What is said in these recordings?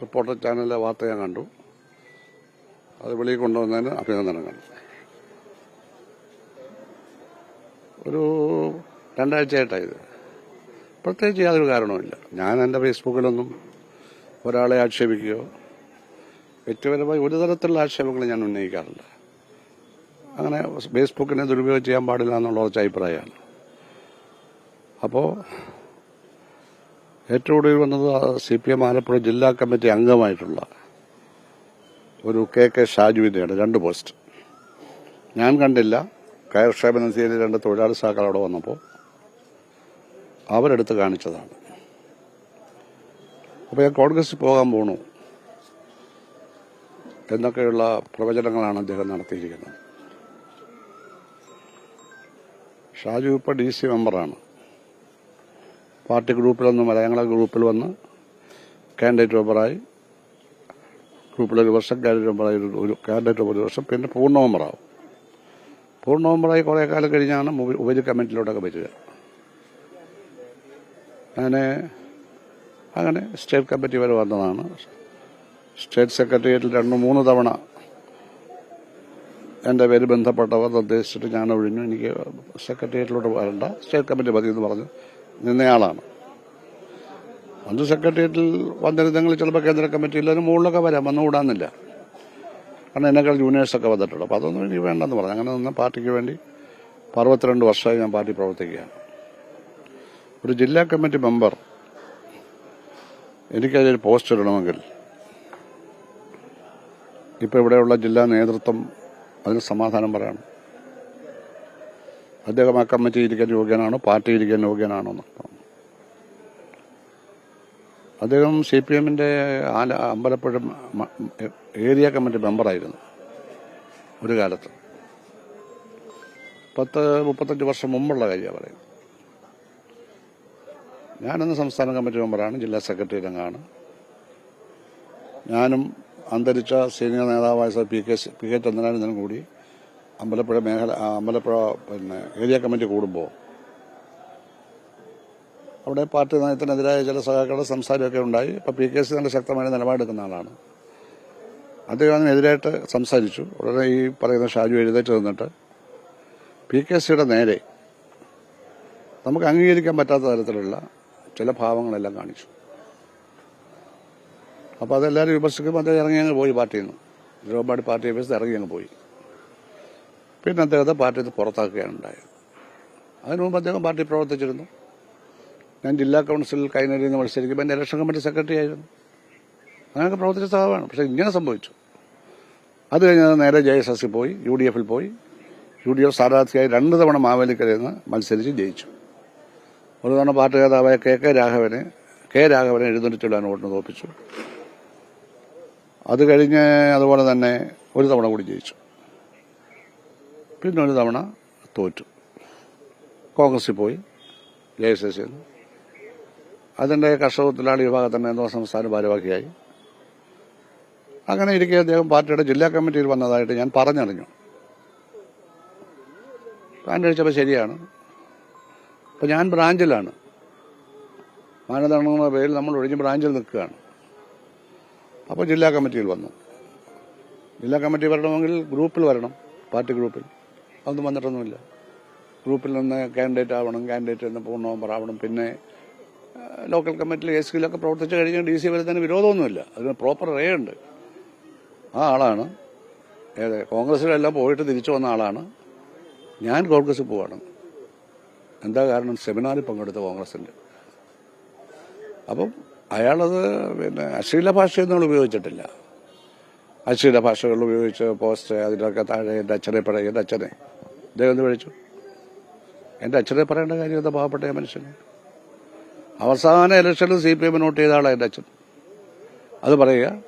Reporter ചാനലിലെ വാർത്ത ഞാൻ കണ്ടു. അത് വെളിയിൽ കൊണ്ടുവന്നതിന് അഭിനന്ദനങ്ങൾ ഒരു രണ്ടാഴ്ചയായിട്ടായത് പ്രത്യേകിച്ച് യാതൊരു കാരണവുമില്ല ഞാൻ എന്റെ ഫേസ്ബുക്കിലൊന്നും ഒരാളെ ആക്ഷേപിക്കുകയോ വ്യക്തിപരമായി ഒരു തരത്തിലുള്ള ആക്ഷേപങ്ങൾ ഞാൻ ഉന്നയിക്കാറില്ല. അങ്ങനെ ഫേസ്ബുക്കിനെ ദുരുപയോഗം ചെയ്യാൻ പാടില്ല എന്നുള്ള കുറച്ച് അഭിപ്രായമാണ്. അപ്പോൾ ഏറ്റവും ഒടുവിൽ വന്നത് സി പി എം ആലപ്പുഴ ജില്ലാ കമ്മിറ്റി അംഗമായിട്ടുള്ള ഒരു കെ കെ ഷാജുവിന്റെയാണ് രണ്ട് പോസ്റ്റ്. ഞാൻ കണ്ടില്ല. കയർ നസീലെ രണ്ട് തൊഴിലാളി സഹാക്കൾ അവിടെ വന്നപ്പോൾ അവരെടുത്ത് കാണിച്ചതാണ്. അപ്പോൾ ഞാൻ കോൺഗ്രസിൽ പോകാൻ പോണു. എന്നൊക്കെയുള്ള പ്രവചനങ്ങളാണ് അദ്ദേഹം നടത്തിയിരിക്കുന്നത്. ഷാജു ഇപ്പോൾ ഡി സി മെമ്പറാണ്. പാർട്ടി ഗ്രൂപ്പിലൊന്നും വരാ ഗ്രൂപ്പിൽ വന്ന്. കാൻഡിഡേറ്റ് മെമ്പറായി ഗ്രൂപ്പിൽ ഒരു വർഷം കാൻഡിഡേറ്റ് മെമ്പറായി ഒരു- കാൻഡിഡേറ്റ് ഒരു വർഷം പിന്നെ പൂർണ മെമ്പറാവും പൂർണ മെമ്പറായി കുറേ കാലം കഴിഞ്ഞാണ് ഉപ- ഉപരി കമ്മിറ്റിയിലോട്ടൊക്കെ വരിക. അങ്ങനെ അങ്ങനെ സ്റ്റേറ്റ് കമ്മിറ്റി വരെ വന്നതാണ്. സ്റ്റേറ്റ് സെക്രട്ടേറിയറ്റിൽ രണ്ട് മൂന്ന് തവണ എന്റെ പേര് ബന്ധപ്പെട്ടവർ നിർദ്ദേശിച്ചിട്ട് ഞാൻ ഒഴിഞ്ഞു. എനിക്ക് സെക്രട്ടേറിയറ്റിലോട്ട് വരണ്ട. സ്റ്റേറ്റ് കമ്മിറ്റി മതി എന്ന് പറഞ്ഞ്. നിന്നയാളാണ്. അന്ന് സെക്രട്ടേറിയറ്റിൽ വന്നിരുന്നെങ്കിൽ ചിലപ്പോൾ കേന്ദ്ര കമ്മിറ്റിയിൽ അതിന് മുകളിലൊക്കെ വരാം വന്നുകൂടാന്നില്ല കാരണം എന്നെക്കാൾ ജൂനിയേഴ്സൊക്കെ വന്നിട്ടുണ്ട്. അപ്പോൾ അതൊന്നും എനിക്ക് വേണ്ടെന്ന് പറഞ്ഞു. അങ്ങനെ നിന്ന് പാർട്ടിക്ക് വേണ്ടി അറുപത്തിരണ്ട് വർഷമായി ഞാൻ പാർട്ടി പ്രവർത്തിക്കുകയാണ്. ഒരു ജില്ലാ കമ്മിറ്റി മെമ്പർ എനിക്കതിൽ പോസ്റ്റ് ഇടണമെങ്കിൽ ഇപ്പോൾ ഇവിടെയുള്ള ജില്ലാ നേതൃത്വം അതിന് സമാധാനം പറയണം. അദ്ദേഹം ആ കമ്മിറ്റി ഇരിക്കാൻ യോഗ്യനാണോ? പാർട്ടി ഇരിക്കാൻ യോഗ്യനാണോ അദ്ദേഹം സി പി എമ്മിന്റെ ആല അമ്പലപ്പുഴ ഏരിയ കമ്മിറ്റി മെമ്പറായിരുന്നു. ഒരു കാലത്ത്. പത്ത് മുപ്പത്തഞ്ച് വർഷം മുമ്പുള്ള കാര്യമാണ് പറയുന്നത് ഞാനന്ന് സംസ്ഥാന കമ്മിറ്റി മെമ്പറാണ് ജില്ലാ സെക്രട്ടറി രംഗാണ്. ഞാനും അന്തരിച്ച സീനിയർ നേതാവായ പി കെ പി കെ ചന്ദ്രനാനന്ദനും കൂടി അമ്പലപ്പുഴ മേഖല അമ്പലപ്പുഴ പിന്നെ ഏരിയ കമ്മിറ്റി കൂടുമ്പോൾ അവിടെ പാർട്ടി നയത്തിനെതിരായ ചില സഹാക്കളുടെ സംസാരമൊക്കെ ഉണ്ടായി. അപ്പോൾ പി കെ സി നല്ല ശക്തമായ നിലപാടെടുക്കുന്ന ആളാണ്. അദ്ദേഹം അതിനെതിരായിട്ട് സംസാരിച്ചു. ഉടനെ ഈ പറയുന്ന ഷാജു എഴുതേറ്റ് നിന്നിട്ട് പി കെ സിയുടെ നേരെ നമുക്ക് അംഗീകരിക്കാൻ പറ്റാത്ത തരത്തിലുള്ള ചില ഭാവങ്ങളെല്ലാം കാണിച്ചു. അപ്പോൾ അതെല്ലാവരും വിമർശിക്കുമ്പോൾ അദ്ദേഹം ഇറങ്ങി അങ്ങ് പോയി പാർട്ടിയിൽ നിന്ന്. തിരുവമ്പാടി പാർട്ടി ഓഫീസിൽ ഇറങ്ങി അങ്ങ് പോയി. പിന്നെ അദ്ദേഹത്തെ പാർട്ടിയിൽ നിന്ന് പുറത്താക്കുകയാണ് ഉണ്ടായത്. അതിനു മുമ്പ് അദ്ദേഹം പാർട്ടി പ്രവർത്തിച്ചിരുന്നു. ഞാൻ ജില്ലാ കൗൺസിലിൽ കൈനരിയിൽ നിന്ന് മത്സരിക്കുമ്പോൾ എന്റെ ഇലക്ഷൻ കമ്മിറ്റി സെക്രട്ടറി ആയിരുന്നു. അങ്ങനെയൊക്കെ പ്രവർത്തിച്ച സ്വഭാവമാണ് പക്ഷേ ഇങ്ങനെ സംഭവിച്ചു. അത് കഴിഞ്ഞ് നേരെ ജെ എസ് എസ് പോയി യു ഡി എഫിൽ പോയി. യു ഡി എഫ് സ്ഥാനാർത്ഥിയായി രണ്ട് തവണ മാവേലിക്കരയിൽ നിന്ന് മത്സരിച്ച് ജയിച്ചു. ഒരു തവണ പാർട്ടി നേതാവായ കെ കെ രാഘവനെ കെ രാഘവനെ എഴുന്നേറ്റുള്ള വോട്ടിന് തോപ്പിച്ചു അത് കഴിഞ്ഞ് അതുപോലെ തന്നെ ഒരു തവണ കൂടി ജയിച്ചു. പിന്നെ ഒരു തവണ തോറ്റു. കോൺഗ്രസിൽ പോയി ജെ എസ് എസ് അതിന്റെ കർഷക തൊഴിലാളി വിഭാഗത്തിന്റെ എന്തോ സംസ്ഥാന ഭാരവാഹിയായി. അങ്ങനെ ഇരിക്കെ അദ്ദേഹം പാർട്ടിയുടെ ജില്ലാ കമ്മിറ്റിയിൽ വന്നതായിട്ട് ഞാൻ പറഞ്ഞറിഞ്ഞു. കണ്ടഴിച്ചപ്പോൾ ശരിയാണ്. അപ്പം ഞാൻ ബ്രാഞ്ചിലാണ്. മാനദണ്ഡങ്ങളുടെ പേരിൽ നമ്മൾ ഒഴിഞ്ഞ് ബ്രാഞ്ചിൽ നിൽക്കുകയാണ്. അപ്പോൾ ജില്ലാ കമ്മിറ്റിയിൽ വന്നു. ജില്ലാ കമ്മിറ്റി വരണമെങ്കിൽ ഗ്രൂപ്പിൽ വരണം പാർട്ടി ഗ്രൂപ്പിൽ. അതൊന്നും വന്നിട്ടൊന്നുമില്ല. ഗ്രൂപ്പിൽ നിന്ന് കാൻഡിഡേറ്റ് ആവണം കാൻഡിഡേറ്റ് എന്ന് പൂർണ മെമ്പർ ആവണം. പിന്നെ ലോക്കൽ കമ്മിറ്റിയിൽ എസ് സിയിലൊക്കെ പ്രവർത്തിച്ച് കഴിഞ്ഞാൽ ഡി സി വരുന്നതിന് വിരോധമൊന്നുമില്ല. അതിന് പ്രോപ്പർ റേ ഉണ്ട്. ആ ആളാണ്. ഏത് കോൺഗ്രസിലെല്ലാം പോയിട്ട് തിരിച്ചു വന്ന ആളാണ്. ഞാൻ കോൺഗ്രസിൽ പോവാണ്. എന്താ കാരണം? സെമിനാറിൽ പങ്കെടുത്ത കോൺഗ്രസിന്റെ അപ്പം അയാളത് പിന്നെ അശ്ലീല ഭാഷയൊന്നും ഉപയോഗിച്ചിട്ടില്ല. അശ്ലീല ഭാഷകൾ ഉപയോഗിച്ച് പോസ്റ്റ് അതിലൊക്കെ താഴെ എന്റെ അച്ഛനെ പഴയ എന്റെ അച്ഛനെ. അദ്ദേഹം എന്ത് വിളിച്ചു എന്റെ അച്ഛനെ പറയേണ്ട കാര്യം എന്താ പാവപ്പെട്ട മനുഷ്യൻ? അവസാന ഇലക്ഷനിൽ സി പി എം നോട്ട് ചെയ്ത ആളാണ് എന്റെ അച്ഛൻ. അത് പറയുക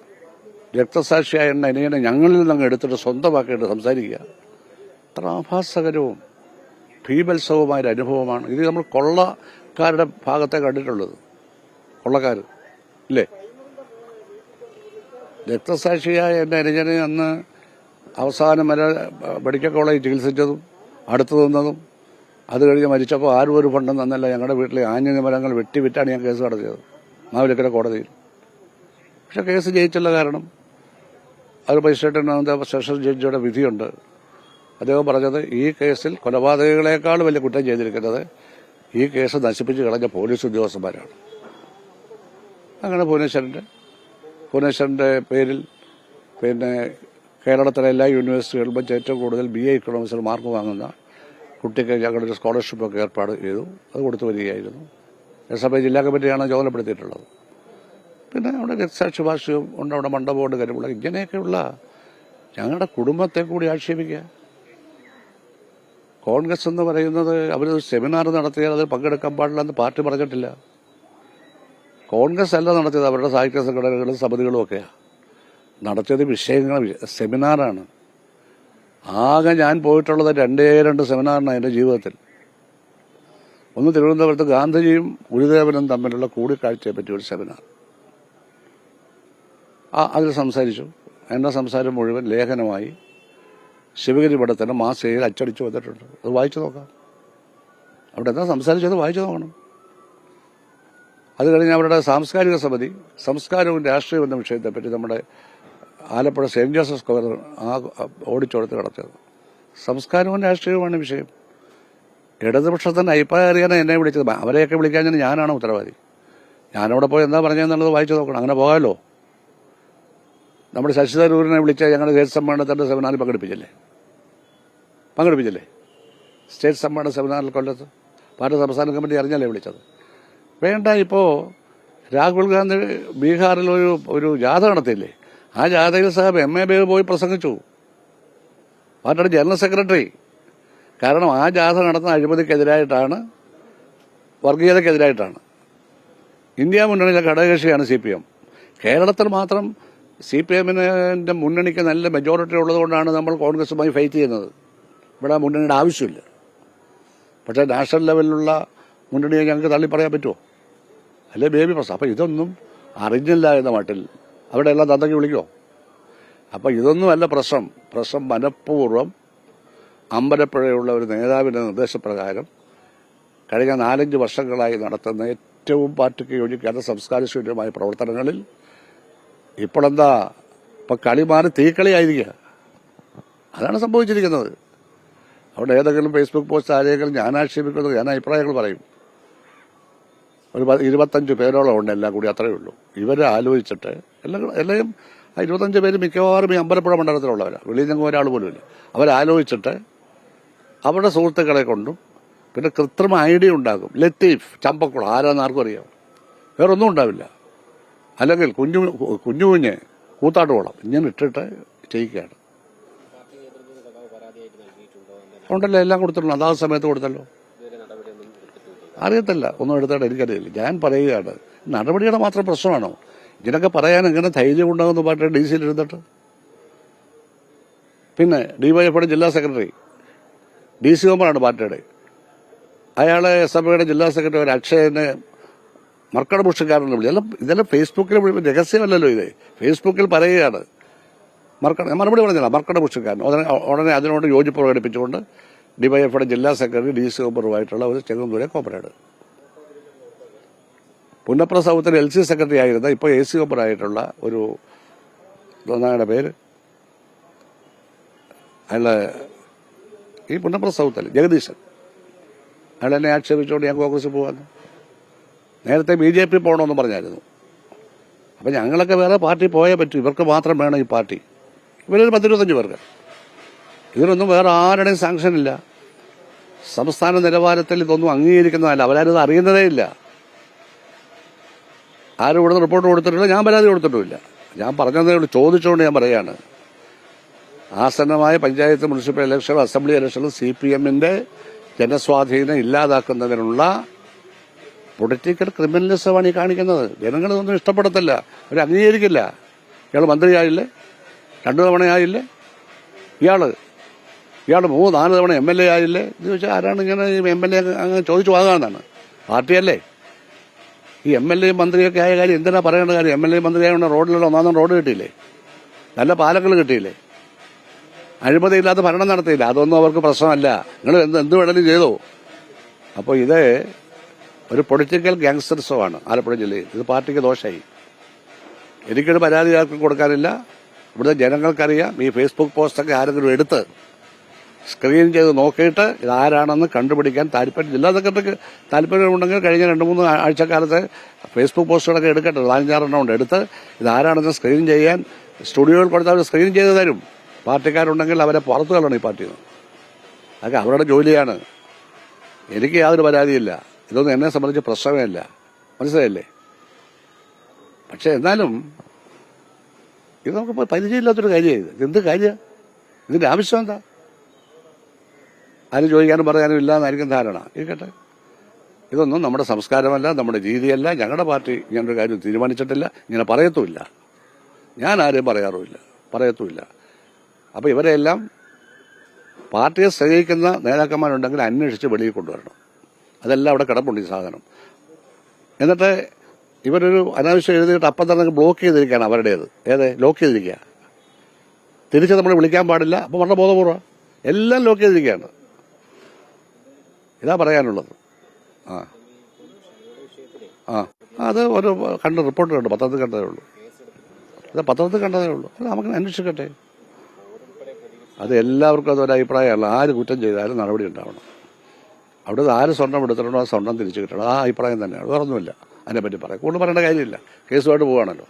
രക്തസാക്ഷിയായ എണ്ണ ഇനിങ്ങനെ ഞങ്ങളിൽ നിന്ന് എടുത്തിട്ട് സ്വന്തമാക്കിയിട്ട് സംസാരിക്കുക. അത്ര ആഭാസകരവും ഭീമത്സവുമായ ഒരു അനുഭവമാണ്. ഇത് നമ്മൾ കൊള്ളക്കാരുടെ ഭാഗത്തെ കണ്ടിട്ടുള്ളത്. കൊള്ളക്കാർ ഇല്ലേ? രക്തസാക്ഷിയായ എന്റെ അനുജനെ അന്ന് അവസാനം വരെ മെഡിക്കൽ കോളേജ് ചികിത്സിച്ചതും അടുത്തു നിന്നതും അത് കഴിഞ്ഞ് മരിച്ചപ്പോൾ ആരും ഒരു ഫണ്ടും തന്നല്ല. ഞങ്ങളുടെ വീട്ടിലെ ആഞ്ഞ മരങ്ങൾ വെട്ടി വിറ്റാണ് ഞാൻ കേസ് നടത്തിയത് മാവിലക്കര കോടതിയിൽ. പക്ഷെ കേസ് ജയിച്ചുള്ള കാരണം. അത് മജിസ്ട്രേറ്റിന് സെഷൻ ജഡ്ജിയുടെ വിധിയുണ്ട്. അദ്ദേഹം പറഞ്ഞത് ഈ കേസിൽ കൊലപാതകങ്ങളെക്കാൾ വലിയ കുറ്റം ചെയ്തിരിക്കുന്നത് ഈ കേസ് നശിപ്പിച്ച് കളഞ്ഞ പോലീസ് ഉദ്യോഗസ്ഥന്മാരാണ്. അങ്ങനെ ഭുവനേശ്വരന്റെ ഭുവനേശ്വരന്റെ പേരിൽ പിന്നെ കേരളത്തിലെ എല്ലാ യൂണിവേഴ്സിറ്റികളിലും ഏറ്റവും കൂടുതൽ ബി എ ഇക്കണോമിക്സിൽ മാർക്ക് വാങ്ങുന്ന കുട്ടിക്ക് ഞങ്ങളൊരു സ്കോളർഷിപ്പൊക്കെ ഏർപ്പാട് ചെയ്തു. അത് കൊടുത്തു വരികയായിരുന്നു. എസ് എഫ് ഐ ജില്ലാ കമ്മിറ്റിയാണ് ചുമതലപ്പെടുത്തിയിട്ടുള്ളത് പിന്നെ അവിടെ രക്തസാക്ഷി ഭാഷയും ഉണ്ട് അവിടെ മണ്ഡപമുണ്ട് കാര്യമുള്ള ഇങ്ങനെയൊക്കെയുള്ള ഞങ്ങളുടെ കുടുംബത്തെ കൂടി ആക്ഷേപിക്കുക. കോൺഗ്രസ് എന്ന് പറയുന്നത് അവരൊരു സെമിനാർ നടത്തിയാൽ അത് പങ്കെടുക്കാൻ പാടില്ല എന്ന് പാർട്ടി പറഞ്ഞിട്ടില്ല. കോൺഗ്രസ് അല്ല നടത്തിയത് അവരുടെ സാഹിത്യ സംഘടനകളും സമിതികളും ഒക്കെയാണ് നടത്തിയത് വിഷയങ്ങൾ സെമിനാറാണ്. ആകെ ഞാൻ പോയിട്ടുള്ളത് രണ്ടേ രണ്ട് സെമിനാറിനാണ് എന്റെ ജീവിതത്തിൽ. ഒന്ന് തിരുവനന്തപുരത്ത് ഗാന്ധിജിയും ഗുരുദേവനും തമ്മിലുള്ള കൂടിക്കാഴ്ചയെ പറ്റിയ ഒരു സെമിനാർ. ആ അതിൽ സംസാരിച്ചു. എന്റെ സംസാരം മുഴുവൻ ലേഖനമായി. ശിവഗിരി പടത്തിന് മാസികയിൽ അച്ചടിച്ചു വന്നിട്ടുണ്ട്. അത് വായിച്ചു നോക്കാം. അവിടെ എന്താ സംസാരിച്ചത്? വായിച്ചു നോക്കണം. അത് കഴിഞ്ഞ് അവരുടെ സാംസ്കാരിക സമിതി സംസ്കാരവും രാഷ്ട്രീയവും എന്ന വിഷയത്തെപ്പറ്റി നമ്മുടെ ആലപ്പുഴ സെയിന്റ് ജോസഫ് സ്ക്വയർ ആ ഓടിച്ചോടത്ത് കിടച്ചത് സംസ്കാരവും രാഷ്ട്രീയവുമാണ് വിഷയം. ഇടതുപക്ഷത്തിന്റെ അഭിപ്രായം അറിയാനാണ് എന്നെ വിളിച്ചത്. അവരെയൊക്കെ വിളിക്കാൻ ഞാനാണ് ഉത്തരവാദി. ഞാനവിടെ പോയി എന്താ പറഞ്ഞതെന്നുള്ളത് വായിച്ചു നോക്കണം. അങ്ങനെ പോകാമല്ലോ. നമ്മുടെ ശശി തരൂരിനെ വിളിച്ച ഞങ്ങൾ സ്റ്റേറ്റ് സമ്മേളനത്തിന്റെ സെമിനാറിൽ പങ്കെടുപ്പിച്ചില്ലേ? പങ്കെടുപ്പിച്ചില്ലേ? സ്റ്റേറ്റ് സമ്മേളന സെമിനാറിൽ കൊല്ലത്ത്? പാർട്ടി സംസ്ഥാന കമ്മിറ്റി അറിഞ്ഞല്ലേ വിളിച്ചത്? വേണ്ട ഇപ്പോൾ രാഹുൽ ഗാന്ധി ബീഹാറിൽ ഒരു ഒരു ജാഥ നടത്തിയില്ലേ? ആ ജാഥയിൽ സാഹബ് എം എ ബേബ് പോയി പ്രസംഗിച്ചു. പാർട്ടിയുടെ ജനറൽ സെക്രട്ടറി. കാരണം ആ ജാഥ നടത്തുന്ന അഴിമതിക്കെതിരായിട്ടാണ് വർഗീയതക്കെതിരായിട്ടാണ്. ഇന്ത്യ മുന്നണിയിലെ ഘടകകക്ഷിയാണ് സി പി എം. കേരളത്തിൽ മാത്രം സി പി എമ്മിന്റെ മുന്നണിക്ക് നല്ല മെജോറിറ്റി ഉള്ളതുകൊണ്ടാണ് നമ്മൾ കോൺഗ്രസുമായി ഫൈറ്റ് ചെയ്യുന്നത്. ഇവിടെ മുന്നണിയുടെ ആവശ്യമില്ല. പക്ഷേ നാഷണൽ ലെവലിലുള്ള മുന്നണിയെ ഞങ്ങൾക്ക് തള്ളി പറയാൻ പറ്റുമോ? അല്ലേ ബേബി പ്രസാദ്? അപ്പം ഇതൊന്നും അറിഞ്ഞില്ല എന്ന മട്ടിൽ അവിടെ എല്ലാം തന്തയ്ക്ക് വിളിക്കോ? അപ്പം ഇതൊന്നുമല്ല പ്രശ്നം. പ്രശ്നം മനഃപൂർവം അമ്പലപ്പുഴയുള്ള ഒരു നേതാവിന്റെ നിർദ്ദേശപ്രകാരം കഴിഞ്ഞ നാലഞ്ച് വർഷങ്ങളായി നടത്തുന്ന ഏറ്റവും പാർട്ടിക്ക് യോജിക്കാത്ത സംസ്കാരശൂന്യമായ പ്രവർത്തനങ്ങളിൽ ഇപ്പോഴെന്താ ഇപ്പൊ കളി മാറി തീക്കളിയായിരിക്കുക. അതാണ് സംഭവിച്ചിരിക്കുന്നത്. അവിടെ ഏതെങ്കിലും ഫേസ്ബുക്ക് പോസ്റ്റ് ആരെങ്കിലും ഞാൻ ആക്ഷേപിക്കുന്നത് ഞാൻ അഭിപ്രായങ്ങൾ പറയും. ഒരു ഇരുപത്തഞ്ച് പേരോളം ഉണ്ട് എല്ലാം കൂടി അത്രയേ ഉള്ളൂ. ഇവരെ ആലോചിച്ചിട്ട് എല്ലാം എല്ലാം ആ ഇരുപത്തഞ്ച് പേര് മിക്കവാറും ഈ അമ്പലപ്പുഴ മണ്ഡലത്തിലുള്ളവരാണ് വെളിയിൽ നിന്ന് ഒരാൾ പോലും ഇല്ല അവരാലോചിച്ചിട്ട് അവരുടെ സുഹൃത്തുക്കളെ കൊണ്ടും പിന്നെ കൃത്രിമ ഐഡിയ ഉണ്ടാകും ലത്തീഫ് ചമ്പക്കുളം ആരാന്ന് ആർക്കും അറിയാം. വേറൊന്നും ഉണ്ടാവില്ല. അല്ലെങ്കിൽ കുഞ്ഞു കുഞ്ഞു കുഞ്ഞ് കൂത്താട്ടുകുളം ഇങ്ങനെ ഇട്ടിട്ട് ചെയ്യിക്കുകയാണ്. ഉണ്ടല്ലോ എല്ലാം കൊടുത്തിട്ടുണ്ട്. അതാ സമയത്ത് കൊടുത്തല്ലോ. അറിയത്തില്ല. ഒന്നും എടുത്തിട്ട് എനിക്കറിയില്ല. ഞാൻ പറയുകയാണ്. നടപടിയുടെ മാത്രം പ്രശ്നമാണോ? ഇതിനൊക്കെ പറയാൻ എങ്ങനെ ധൈര്യം ഉണ്ടാകുന്നു പാർട്ടി ഡി സിയിൽ എഴുതിട്ട് പിന്നെ ഡിവൈഎഫ്ഐയുടെ ജില്ലാ സെക്രട്ടറി. ഡി സി ഒമ്പറാണ് പാർട്ടിയുടെ. അയാളെ എസ് എഫ് ഐയുടെ ജില്ലാ സെക്രട്ടറി അക്ഷയനെ മർക്കട പുഷ്ടക്കാരനെ വിളി ഇതെല്ലാം ഇതെല്ലാം ഫേസ്ബുക്കിൽ വിളിക്കുമ്പോൾ രഹസ്യമല്ലല്ലോ ഇത്. ഫേസ്ബുക്കിൽ പറയുകയാണ്. മർക്കട മറുപടി പറഞ്ഞില്ല. മർക്കട പുഷ്ടക്കാരൻ ഉടനെ ഉടനെ അതിനോട് യോജിപ്പ് പ്രകടിപ്പിച്ചുകൊണ്ട് ഡിവൈഎഫ്ഐയുടെ ജില്ലാ സെക്രട്ടറി ഡി സി ഒമറുമായിട്ടുള്ള ഒരു ചെങ്ങന്നൂരെ കോപ്പറേഡ്. പുന്നപ്ര സൗത്തിൽ എൽ സി സെക്രട്ടറി ആയിരുന്ന ഇപ്പോൾ എ സി ഓബറായിട്ടുള്ള ഒരു എന്താണ് പേര്. അയാളെ ഈ പുന്നപ്ര സൗത്തിൽ ജഗദീശൻ. അയാൾ എന്നെ ആക്ഷേപിച്ചുകൊണ്ട് ഞാൻ കോൺഗ്രസ് പോകാൻ നേരത്തെ ബി ജെ പി പോകണമെന്ന് പറഞ്ഞായിരുന്നു. അപ്പം ഞങ്ങളൊക്കെ വേറെ പാർട്ടി പോയേ പറ്റൂ. ഇവർക്ക് മാത്രം വേണം ഈ പാർട്ടി. ഇവരൊരു പത്തിരുപത്തഞ്ച് പേർക്ക്. ഇതിനൊന്നും വേറെ ആരുടെയും സാങ്ഷൻ ഇല്ല. സംസ്ഥാന നിലവാരത്തിൽ ഇതൊന്നും അംഗീകരിക്കുന്നതല്ല. അവരാരും അറിയുന്നതേ ഇല്ല. ആരും ഇവിടെ റിപ്പോർട്ട് കൊടുത്തിട്ടില്ല. ഞാൻ പരാതി കൊടുത്തിട്ടുമില്ല. ഞാൻ പറഞ്ഞതേ ഉള്ളൂ. ചോദിച്ചുകൊണ്ട് ഞാൻ പറയാണ് ആസന്നമായ പഞ്ചായത്ത് മുനിസിപ്പൽ ഇലക്ഷൻ അസംബ്ലി ഇലക്ഷനിൽ സി പി എമ്മിന്റെ ജനസ്വാധീനം ഇല്ലാതാക്കുന്നതിനുള്ള പൊളിറ്റിക്കൽ ക്രിമിനലിസമാണ് ഈ കാണിക്കുന്നത്. ജനങ്ങളിതൊന്നും ഇഷ്ടപ്പെടത്തില്ല. അവർ അംഗീകരിക്കില്ല ഇയാൾ മന്ത്രിയായില്ലേ? രണ്ടു തവണയായില്ലേ? ഇയാൾ ഇയാൾ മൂന്ന് നാല് തവണ എം എൽ എ ആയില്ലേ? എന്ന് ചോദിച്ചാൽ ആരാണ് ഇങ്ങനെ എം എൽ എ അങ്ങ് ചോദിച്ചു വാങ്ങാമെന്നാണ് പാർട്ടിയല്ലേ? ഈ എം എൽ എ മന്ത്രിയൊക്കെ ആയ കാര്യം എന്തിനാ പറയേണ്ട കാര്യം? എം എൽ എ മന്ത്രി ആയതുകൊണ്ട് റോഡിലുള്ള ഒന്നാം റോഡ് കിട്ടിയില്ലേ? നല്ല പാലങ്ങൾ കിട്ടിയില്ലേ? അഴിമതിയില്ലാത്ത ഭരണം നടത്തിയില്ല? അതൊന്നും അവർക്ക് പ്രശ്നമല്ല. നിങ്ങൾ എന്ത് എന്ത് വേണമെങ്കിലും ചെയ്തോ. അപ്പോൾ ഇത് ഒരു പൊളിറ്റിക്കൽ ഗ്യാങ്സ്റ്റർസമാണ് ആലപ്പുഴ ജില്ലയിൽ. ഇത് പാർട്ടിക്ക് ദോഷമായി എനിക്കൊരു പരാതി ആർക്കും കൊടുക്കാനില്ല. ഇവിടുത്തെ ജനങ്ങൾക്കറിയാം. ഈ ഫേസ്ബുക്ക് പോസ്റ്റൊക്കെ ആരെങ്കിലും എടുത്ത് സ്ക്രീൻ ചെയ്ത് നോക്കിയിട്ട് ഇതാരാണെന്ന് കണ്ടുപിടിക്കാൻ താല്പര്യം ജില്ലാ സെക്രട്ടറിക്ക് താല്പര്യമുണ്ടെങ്കിൽ കഴിഞ്ഞ രണ്ട് മൂന്ന് ആഴ്ചക്കാലത്തെ ഫേസ്ബുക്ക് പോസ്റ്റുകളൊക്കെ എടുക്കട്ടെ. നാലഞ്ചാറെണ്ണം ഉണ്ട്. എടുത്ത് ഇതാരാണെന്ന് സ്ക്രീൻ ചെയ്യാൻ സ്റ്റുഡിയോയിൽ കൊടുത്താൽ അവർ സ്ക്രീൻ ചെയ്ത് തരും. പാർട്ടിക്കാരുണ്ടെങ്കിൽ അവരെ പുറത്തു കളയണം ഈ പാർട്ടിയിൽ നിന്ന്. അതൊക്കെ അവരുടെ ജോലിയാണ്. എനിക്ക് യാതൊരു പരാതിയില്ല. ഇതൊന്നും എന്നെ സംബന്ധിച്ച് പ്രശ്നമേ അല്ല മനസ്സിലായില്ലേ? പക്ഷെ എന്നാലും ഇത് നമുക്ക് പരിചയമില്ലാത്തൊരു കാര്യമാണ് ഇത് എന്ത് കാര്യം? ഇതിന്റെ ആവശ്യം എന്താ? ആരും ചോദിക്കാനും പറയാനും ഇല്ല എന്നായിരിക്കും ധാരണ. ഇരിക്കട്ടെ. ഇതൊന്നും നമ്മുടെ സംസ്കാരമല്ല നമ്മുടെ രീതിയല്ല. ഞങ്ങളുടെ പാർട്ടി ഇങ്ങനൊരു കാര്യം തീരുമാനിച്ചിട്ടില്ല. ഇങ്ങനെ പറയത്തുമില്ല. ഞാൻ ആരെയും പറയാറുമില്ല. പറയത്തുമില്ല. അപ്പോൾ ഇവരെല്ലാം പാർട്ടിയെ സ്നേഹിക്കുന്ന നേതാക്കന്മാരുണ്ടെങ്കിൽ അന്വേഷിച്ച് വെളിയിൽ കൊണ്ടുവരണം. അതെല്ലാം അവിടെ കിടപ്പുണ്ട് ഈ സാധനം. എന്നിട്ട് ഇവരൊരു അനാവശ്യം എഴുതിയിട്ട് അപ്പം തന്നെ ബ്ലോക്ക് ചെയ്തിരിക്കുകയാണ് അവരുടേത്. ഏത്? ലോക്ക് ചെയ്തിരിക്കുക തിരിച്ച് നമ്മൾ വിളിക്കാൻ പാടില്ല. അപ്പോൾ വളരെ ബോധപൂർവം. എല്ലാം ലോക്ക് ചെയ്തിരിക്കുകയാണ്. ഇതാ പറയാനുള്ളത്. ആ. ആ. അത് ഒരു കണ്ട റിപ്പോർട്ട് കണ്ടു പത്രത്തിൽ കണ്ടതേ ഉള്ളൂ. ഇത് പത്രത്തിൽ കണ്ടതേ ഉള്ളൂ. അല്ല നമുക്ക് അന്വേഷിക്കട്ടെ. അത് എല്ലാവർക്കും അതൊരു അഭിപ്രായമല്ല. ആര് കുറ്റം ചെയ്താലും നടപടി ഉണ്ടാവണം. അവിടെ ആര് സ്വർണം എടുത്തിട്ടുണ്ടോ ആ സ്വർണം തിരിച്ചു കിട്ടണം. ആ അഭിപ്രായം തന്നെയാണ്. വേറൊന്നുമില്ല. അതിനെപ്പറ്റി പറയാം. കൂടുതൽ പറയേണ്ട കാര്യമില്ല. കേസുമായിട്ട് പോവാണല്ലോ.